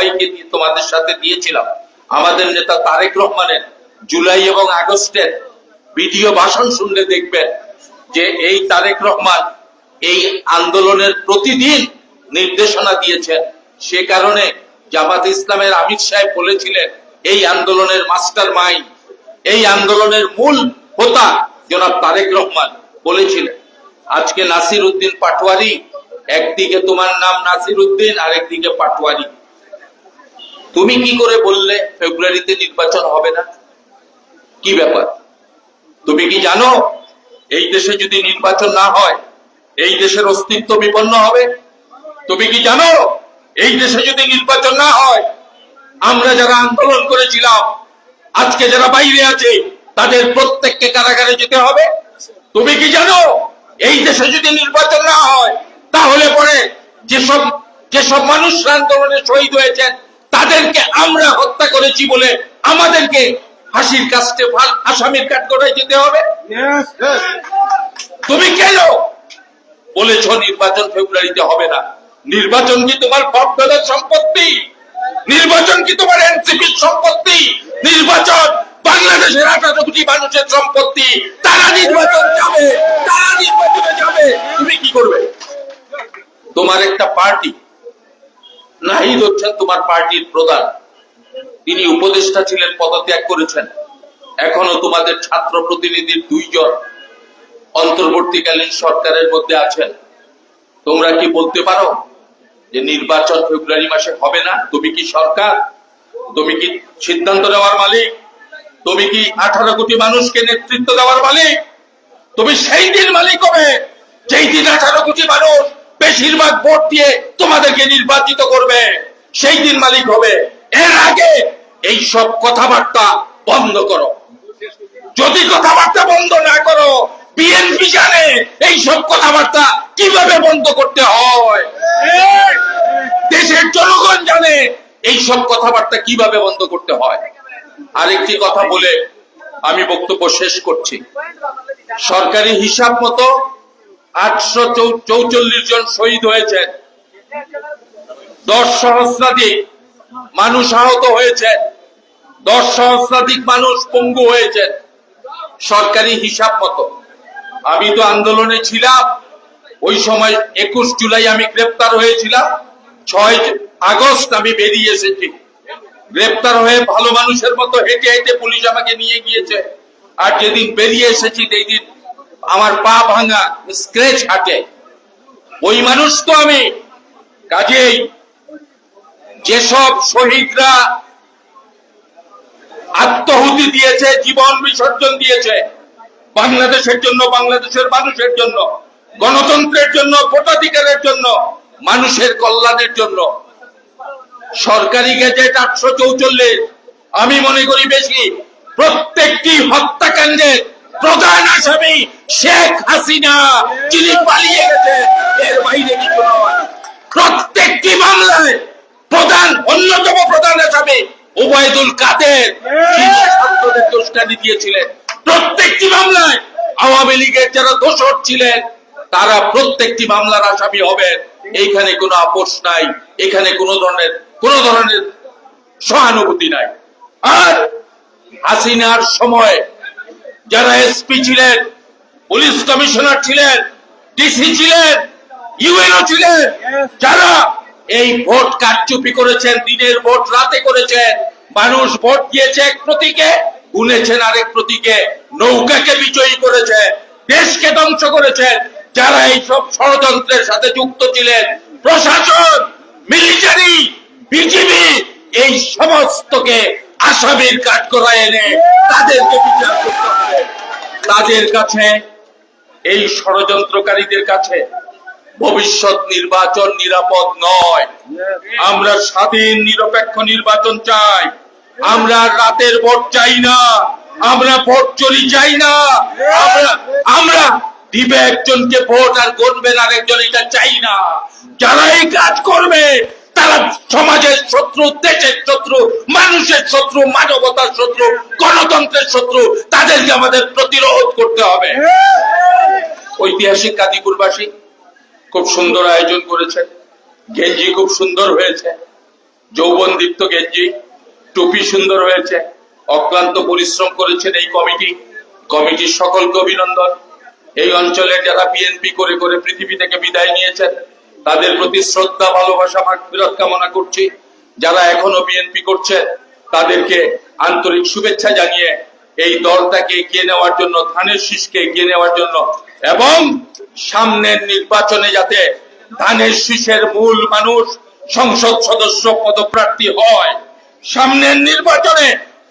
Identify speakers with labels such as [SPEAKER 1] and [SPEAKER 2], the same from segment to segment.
[SPEAKER 1] সবাইকে দিয়ে তোমাদের সাথে দিয়েছিলাম। আমাদের নেতা তারেক রহমানের জুলাই এবং আগস্টের ভিডিও ভাষণ শুনলে দেখবেন যে এই তারেক রহমান এই আন্দোলনের প্রতিদিন নির্দেশনা দিয়েছেন। সে কারণে জামাত ইসলামের আমির সাহেব বলেছিলেন, এই আন্দোলনের মাস্টার মাইন্ড এই আন্দোলনের মূল হোতা জনাব তারেক রহমান বলেছিলেন। আজকে নাসির উদ্দিন পাটোয়ারি, একদিকে তোমার নাম নাসির উদ্দিন আর একদিকে পাটোয়ারি। তুমি কি করে বললে ফেব্রুয়ারিতে নির্বাচন হবে না? কি ব্যাপার? তুমি কি জানো, এই দেশে যদি নির্বাচন না হয়, এই দেশের অস্তিত্ব বিপন্ন হবে? তুমি কি জানো, এই দেশে যদি নির্বাচন না হয়, আমরা যারা আন্দোলন করেছিলাম, আজকে যারা বাইরে আছে, তাদের প্রত্যেককে কারাগারে যেতে হবে? তুমি কি জানো, এই দেশে যদি নির্বাচন না হয়, তাহলে পরে যেসব যেসব মানুষ আন্দোলনে শহীদ হয়েছেন তাদেরকে আমরা হত্যা করেছি বলে আমাদেরকে ফাঁসির কাছে আসামির কাঠ করাই যেতে হবে? তুমি কেন বলেছ নির্বাচন ফেব্রুয়ারিতে হবে না? নির্বাচন কি তোমার পক্ষদার সম্পত্তি? নির্বাচন কি তোমার এনসিপির সম্পত্তি? নির্বাচন বাংলাদেশের আঠারো কোটি মানুষের সম্পত্তি। তারা নির্বাচন যাবে তারা নির্বাচনে যাবে। তুমি কি করবে? তোমার একটা পার্টি নাহিদ হচ্ছেন তোমার পার্টির প্রধান। তিনি উপদেষ্টা ছিলেন, পদত্যাগ করেছেন। এখনও তোমাদের ছাত্র প্রতিনিধির দুইজন অন্তর্বর্তীকালীন সরকারের মধ্যে আছেন। তোমরা কি বলতে পারো যে নির্বাচন ফেব্রুয়ারি মাসে হবে না? তুমি কি সরকার? তুমি কি সিদ্ধান্ত দেওয়ার মালিক? তুমি কি আঠারো কোটি মানুষকে নেতৃত্ব দেওয়ার মালিক? তুমি সেই দিন মালিক হবে, যেই দিন আঠারো কোটি মানুষ বেশিরভাগ ভোট দিয়ে তোমাদেরকে নির্বাচিত করবে। সেই দিন মালিক হবে। এর আগে এই সব কথাবার্তা বন্ধ করো। যদি কথাবার্তা বন্ধ না করো, বিএনপি জানে এই সব কথাবার্তা কীভাবে বন্ধ করতে হয়। দেশের জনগণ জানে এই সব কথাবার্তা কীভাবে বন্ধ করতে হয়। আরেকটি কথা বলে আমি বক্তব্য শেষ করছি। সরকারি হিসাব মতো আটশো চৌচল্লিশ জন শহীদ হয়েছেন। দশ সহস্রাধিক মানুষ আহত হয়েছে দশ সহস্রাধিক মানুষ পঙ্গু হয়েছেন। সরকারি হিসাব মতো। আমি তো আন্দোলনে ছিলাম। ওই সময় একুশ জুলাই আমি গ্রেপ্তার হয়েছিলাম। ছয় আগস্ট আমি বেরিয়ে এসেছি। গ্রেপ্তার হয়ে ভালো মানুষের মতো হেঁটে হেঁটে পুলিশ আমাকে নিয়ে গিয়েছে। আর যেদিন বেরিয়ে এসেছি সেই দিন আমার পা ভাঙা স্ক্রেচ হাটে ওই মানুষ তো আমি। কাজেই যেসব শহীদরা আত্মহুতি দিয়েছে, জীবন বিসর্জন দিয়েছে, বাংলাদেশের জন্য, বাংলাদেশের মানুষের জন্য, গণতন্ত্রের জন্য, ভোটাধিকারের জন্য, মানুষের কল্যাণের জন্য। সরকারি গেজেট আটশো চৌচল্লিশ, আমি মনে করি বেশি, প্রত্যেকটি হত্যাকাণ্ডের প্রধান আসামি শেখ হাসিনা, যিনি পালিয়ে গেছে, এর বাইরে কিছু নয়। প্রত্যেকটি মামলায় প্রধান, অন্যতম প্রধান আসামি ওবায়দুল কাদের ছাত্রদের দোষকানি দিয়েছিলেন। প্রত্যেকটি মামলায় আওয়ামী লীগের যারা দোষর ছিলেন, তারা প্রত্যেকটি মামলার আসামি হবেন। এইখানে কোনো আপোষ নাই, এখানে কোনো ধরনের, কোন ধরনের সহানুভূতি নাই। আর হাসিনার সময় যারা এসপি ছিলেন, পুলিশ কমিশনার ছিলেন, ডিসি ছিলেন, ইউএনও ছিলেন, যারা এই ভোট কারচুপি করেছেন, দিনের ভোট রাতে করেছেন, মানুষ ভোট দিয়েছে এক প্রতীকে, গুনেছেন আরেক প্রতীকে, নৌকাকে বিজয়ী করেছে, দেশকে ধ্বংস করেছেন, যারা এই সব ষড়যন্ত্রের সাথে যুক্ত ছিলেন, প্রশাসন, মিলিটারি, বিজিবি, এই সমস্তকে আসামির কাঠ করা এনে তাদেরকে বিচার করতে হবে। তাদের কাছে, এই ষড়যন্ত্রকারীদের কাছে ভবিষ্যৎ নির্বাচন নিরাপদ নয়। আমরা স্বাধীন, নিরপেক্ষ নির্বাচন চাই। আমরা রাতের ভোট চাই না। আমরা ভোট চুরি চাই না। আমরা আমরা দিবে একজনকে ভোট আর গণবেন আরেকজন এটা চাই না। যারা এই কাজ করবে, তারা সমাজের শত্রু, দেশের শত্রু, মানুষের শত্রু, মানবতার শত্রু, গণতন্ত্রের শত্রু, তাদেরকে আমাদের প্রতিরোধ করতে হবে। ঐতিহাসিক কাদিপুরবাসী খুব সুন্দর আয়োজন করেছে গেঞ্জি খুব সুন্দর হয়েছে। যৌবন দীপ্ত গেঞ্জি, টুপি সুন্দর হয়েছে। অক্লান্ত পরিশ্রম করেছেন এই কমিটি। কমিটির সকলকে অভিনন্দন। এই অঞ্চলের যারা বিএনপি করে করে পৃথিবী থেকে বিদায় নিয়েছেন, তাদের প্রতি শ্রদ্ধা, ভালোবাসা ফেরত কামনা করছি। যারা এখনও বিএনপি করছে, তাদেরকে আন্তরিক শুভেচ্ছা জানিয়ে এই দলটাকে এগিয়ে নেওয়ার জন্য, ধানের শীষকে এগিয়ে নেওয়ার জন্য এবং সামনের নির্বাচনে যাতে ধানের শীষের মূল মানুষ সংসদ সদস্য পদপ্রার্থী হয়, সামনের নির্বাচনে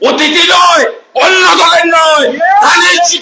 [SPEAKER 1] অতিথি নয়, অন্য দলের নয়, ধানের শীষের